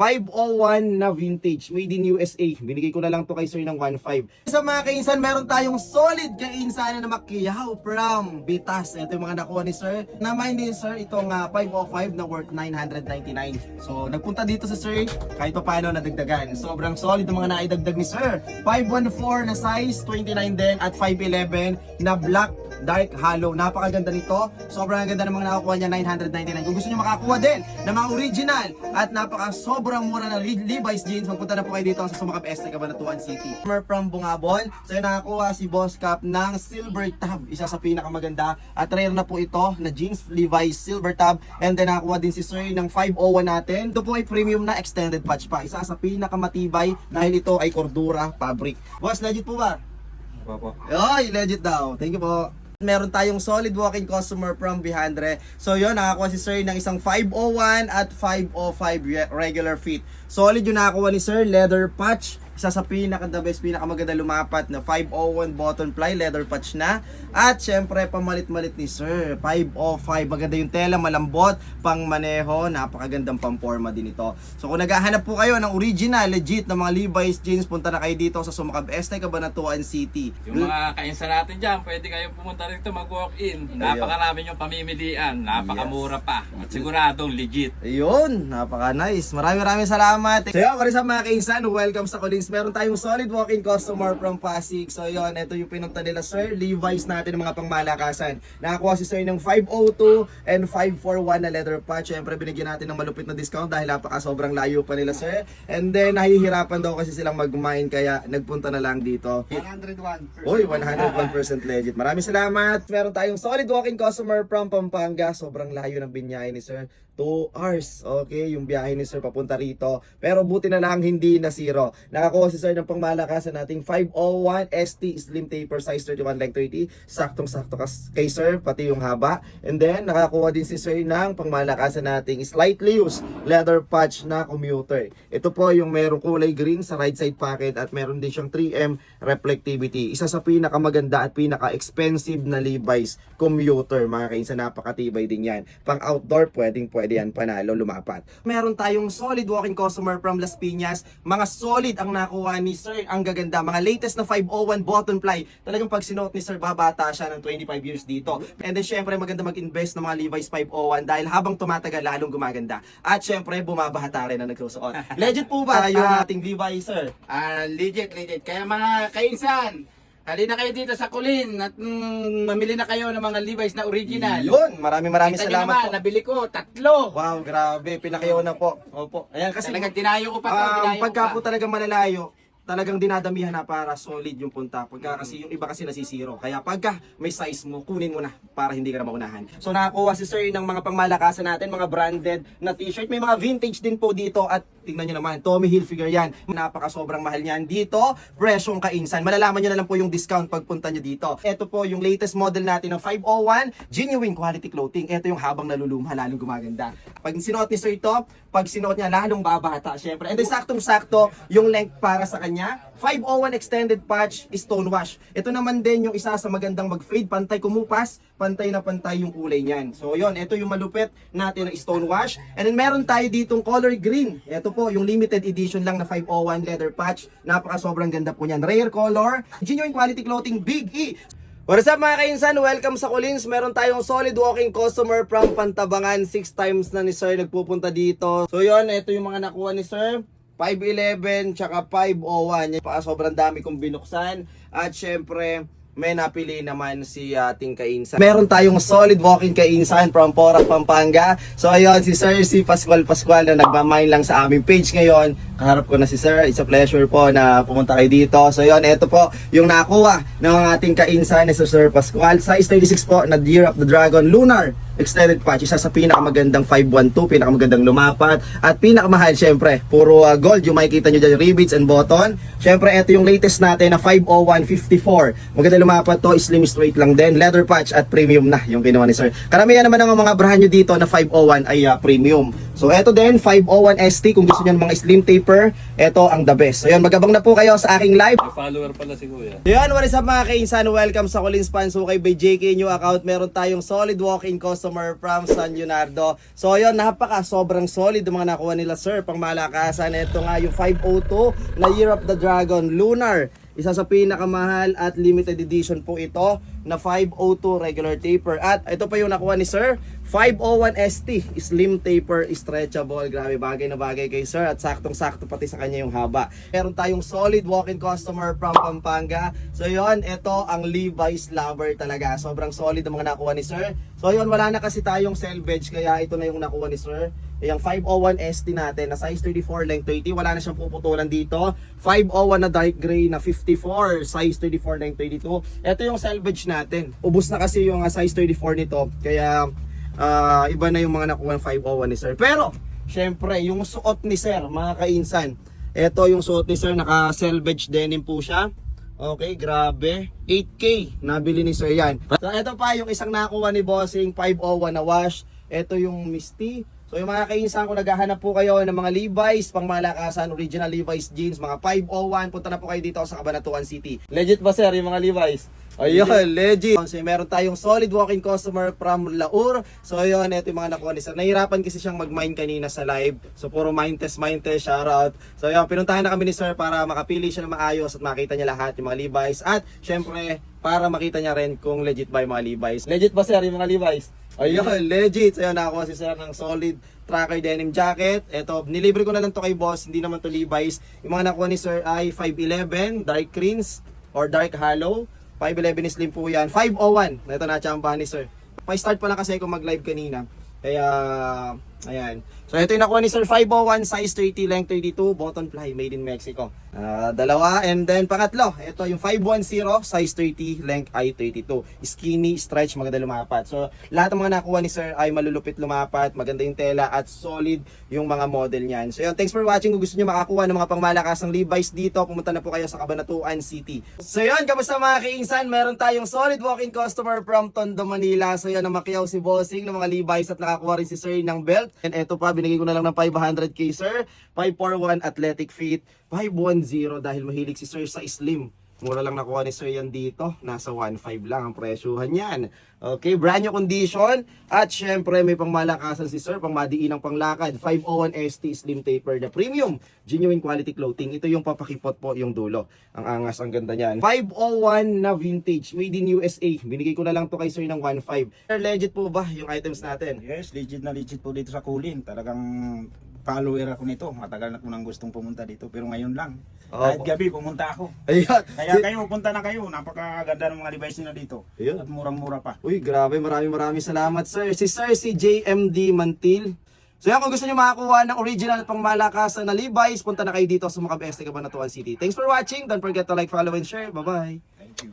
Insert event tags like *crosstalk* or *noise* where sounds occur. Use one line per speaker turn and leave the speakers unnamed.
501 na vintage, made in USA. Binigay ko na lang to kay sir ng 1.5. Sa mga kainsan, meron tayong solid kainsan na makiyaw from Bitas. Ito yung mga nakuha ni sir. Na-mind ni sir itong ah, 505 na worth 999. So, nagpunta dito sa sir, kahit pa paano nadagdagan. Sobrang solid ang mga naidagdag ni sir. 514 na size, 29 din, at 511 na black dark hollow. Napakaganda nito. Sobrang ganda ng mga nakakuha niya, 999. Kung gusto niyo makakuha din ng mga original at napaka sobrang mura na Le- Levi's jeans, magpunta na po kayo dito sa Sumakap Este, Cabanatuan City. Customer from Bungabon. So yun nakakuha si Boss Cap ng Silver Tab. Isa sa pinakamaganda. At rare na po ito na jeans Levi's Silver Tab. And then nakakuha din si Sir ng 501 natin. Ito po ay premium na extended patch pa. Isa sa pinakamatibay dahil ito ay Cordura fabric. Boss, legit po ba?
Opo.
Ay, legit daw. Thank you po. Meron tayong solid walking customer from Bihandre. So yun, nakakuha si Sir ng isang 501 at 505 re- regular fit. Solid yung nakakuha ni Sir, leather patch. Isa sa pinaka the best, pinakamaganda lumapat na 501 button ply, leather patch na. At syempre, pamalit-malit ni Sir, 505. Maganda yung tela, malambot, pang maneho, napakagandang pamporma din ito. So kung naghahanap po kayo ng original, legit na mga Levi's jeans, punta na kayo dito sa Sumakab Este, Cabanatuan City.
Yung mga kainsa natin dyan, pwede kayong pumunta rito mag-walk-in. Napakarami yung pamimilian, napakamura pa. At siguradong legit.
Ayun, napaka-nice. Maraming maraming salamat. So yun, para sa mga kainsan, welcome sa Collins. Meron tayong solid walk-in customer from Pasig. So yun, ito yung pinunta nila, sir. Levi's natin ng mga pangmalakasan. Nakakuha si sir ng 502 and 541 na leather patch. Siyempre, binigyan natin ng malupit na discount dahil napaka sobrang layo pa nila, sir. And then, nahihirapan daw kasi silang mag-mine, kaya nagpunta na lang dito.
101.
Uy, 101% legit. Maraming salamat. Meron tayong solid walking customer from Pampanga. Sobrang layo ng binyahe ni sir. 2 hours. Okay, yung biyahe ni sir papunta rito. Pero buti na lang hindi na zero. Nakakuha si sir ng pangmalakasan nating 501 ST Slim Taper size 31 length 30. Saktong-sakto kay sir, pati yung haba. And then, nakakuha din si sir ng pangmalakasan nating slightly used leather patch na commuter. Ito po yung merong kulay green sa right side pocket at meron din siyang 3M reflectivity. Isa sa pinakamaganda at pinaka-expensive na Levi's commuter. Mga kainsa, napakatibay din yan. Pang outdoor, pwedeng pwede yan panalo, lumapat. Meron tayong solid walking customer from Las Piñas. Mga solid ang nakuha ni Sir. Ang gaganda. Mga latest na 501 button ply. Talagang pag sinuot ni Sir, babata siya ng 25 years dito. And then syempre, maganda mag-invest ng mga Levi's 501 dahil habang tumatagal, lalong gumaganda. At syempre, bumabahata rin ang nagsusuot. *laughs* Legit po ba yung ating Levi's, Sir?
Ah, legit, legit. Kaya mga kainsan, halina kayo dito sa Kulin at mm, mamili na kayo ng mga Levi's na original.
Yun, maraming maraming
Kita
salamat
naman,
po.
nabili ko, tatlo.
Wow, grabe. Pinakayaw na po. Opo. Ayan kasi
Talagang tinayo ko pa to,
um,
tinayo ko
pagka
pa.
po talaga malalayo, talagang dinadamihan na para solid yung punta. Pagka kasi yung iba kasi nasisiro. Kaya pagka may size mo, kunin mo na para hindi ka na maunahan. So nakakuha si Sir ng mga pangmalakasan natin, mga branded na t-shirt. May mga vintage din po dito at tingnan nyo naman, Tommy Hilfiger yan. Napaka sobrang mahal niyan. Dito, presyong kainsan. Malalaman nyo na lang po yung discount pagpunta nyo dito. Ito po yung latest model natin ng 501, genuine quality clothing. Ito yung habang nalulumha, lalong gumaganda. Pag sinuot ni Sir ito, pag sinuot niya, lalong babata, syempre. And then saktong-sakto, yung length para sa kanya, 501 extended patch, stone wash. Ito naman din yung isa sa magandang mag-fade, pantay kumupas, pantay na pantay yung kulay niyan. So yon, ito yung malupit natin na stone wash. And then meron tayo ditong color green. Ito po, yung limited edition lang na 501 leather patch. Napaka sobrang ganda po niyan. Rare color, genuine quality clothing, Big E. What is up mga kainsan? Welcome sa Collins. Meron tayong solid walking customer from Pantabangan. Six times na ni Sir nagpupunta dito. So yon, ito yung mga nakuha ni Sir. 511 tsaka 501. Pa sobrang dami kong binuksan. At syempre, may napili naman si ating kainsan. Meron tayong solid walking kainsan from Porac, Pampanga. So ayun, si Sir, si Pascual Pascual na nagmamine lang sa aming page ngayon. Kaharap ko na si Sir. It's a pleasure po na pumunta kayo dito. So yun, ito po yung nakuha ng ating kainsan ni Sir Pascual. Size 36 po na Deer of the Dragon Lunar extended patch. Isa sa pinakamagandang 512, pinakamagandang lumapat. At pinakamahal, syempre, puro uh, gold yung makikita nyo dyan, rivets and button. Syempre, ito yung latest natin na 50154. Maganda lumapat to, slim straight lang din. Leather patch at premium na yung ginawa ni Sir. Karamihan naman ng mga brand nyo dito na 501 ay uh, premium. So eto din 501 ST kung gusto niyo ng mga slim taper, eto ang the best. So yun, magabang na po kayo sa aking live.
May follower pala si Kuya.
Yan, what is up mga kainsan? Welcome sa Collins Pansukay by JK New Account. Meron tayong solid walk-in customer from San Leonardo. So yun, napaka sobrang solid yung mga nakuha nila sir. Pang malakasan, ito nga yung 502 na Year of the Dragon Lunar. Isa sa pinakamahal at limited edition po ito na 502 regular taper. At ito pa yung nakuha ni sir, 501 ST, slim taper, stretchable. Grabe, bagay na bagay kay sir at saktong-sakto pati sa kanya yung haba. Meron tayong solid walk-in customer from Pampanga. So yon, ito ang Levi's lover talaga. Sobrang solid ang mga nakuha ni sir. So yon, wala na kasi tayong selvage kaya ito na yung nakuha ni sir. Yung 501 ST natin na size 34 length 30, wala na siyang puputulan dito. 501 na dark gray na 54, size 34 length 32. Ito yung selvage natin. Ubus na kasi yung ah, size 34 nito. Kaya ah, iba na yung mga nakuha ng 501 ni sir. Pero, syempre, yung suot ni sir, mga kainsan. Ito yung suot ni sir, naka-selvage denim po siya. Okay, grabe. 8K, nabili ni sir yan. So, ito pa yung isang nakuha ni Bossing, 501 na wash. Ito yung Misty. So yung mga kainsan, kung naghahanap po kayo ng mga Levi's, pang malakasan, original Levi's jeans, mga 501, punta na po kayo dito sa Cabanatuan City. Legit ba sir yung mga Levi's? Ayun, legit. So, meron tayong solid walk-in customer from Laur. So, ayun, ito yung mga nakuha ni sir. Nahirapan kasi siyang mag-mine kanina sa live. So, puro mine test, mine test, shoutout. So, ayun, pinuntahan na kami ni sir para makapili siya ng maayos at makita niya lahat yung mga Levi's. At, syempre, para makita niya rin kung legit ba yung mga Levi's. Legit ba sir yung mga Levi's? Ayun, legit. Ayun, nakakuha si sir ng solid tracker denim jacket. Ito, nilibre ko na lang to kay boss. Hindi naman to Levi's. Yung mga nakuha ni sir ay 511, dark greens, or dark hollow. 511 is slim po yan. 501. Ito na chambahan ni sir. Pa-start pa lang kasi ako mag-live kanina. Kaya, ayan. So, ito yung nakuha ni Sir 501, size 30, length 32, button fly, made in Mexico. Ah, dalawa, and then pangatlo, ito yung 510, size 30, length I 32. Skinny, stretch, maganda lumapat. So, lahat ng mga nakuha ni Sir ay malulupit lumapat, maganda yung tela, at solid yung mga model niyan. So, yun, thanks for watching. Kung gusto niyo makakuha ng mga pangmalakasang Levi's dito, pumunta na po kayo sa Cabanatuan City. So, yun, kamusta mga kainsan? Meron tayong solid walk-in customer from Tondo, Manila. So, yun, namakyaw si Bossing ng mga Levi's at nakakuha rin si Sir ng belt. And eto pa, binigay ko na lang ng 500k Sir. 541 athletic fit. 510 dahil mahilig si Sir sa slim. Mura lang nakuha ni Sir yan dito. Nasa 1.5 lang ang presyuhan yan. Okay, brand new condition. At syempre may pangmalakasan si Sir, pang madiinang panglakad. 501 ST Slim Taper na premium. Genuine quality clothing. Ito yung papakipot po yung dulo. Ang angas, ang ganda niyan. 501 na vintage, made in USA. Binigay ko na lang to kay Sir ng 1.5. Sir, legit po ba yung items natin?
Yes, legit na legit po dito sa Kulin. Talagang follower ako nito. Matagal na ko nang gustong pumunta dito. Pero ngayon lang.
Opo.
Kahit gabi pumunta ako.
Ayun.
Kaya kayo, punta na kayo. Napakaganda ng mga device nila dito.
Ayun.
At murang-mura pa.
Uy, grabe. Maraming maraming salamat, sir. Si Sir, si JMD Mantil. So yan, kung gusto nyo makakuha ng original at pangmalakasan na Levi's, punta na kayo dito sa Macabeste, Cabanatuan City. Thanks for watching. Don't forget to like, follow, and share. Bye-bye.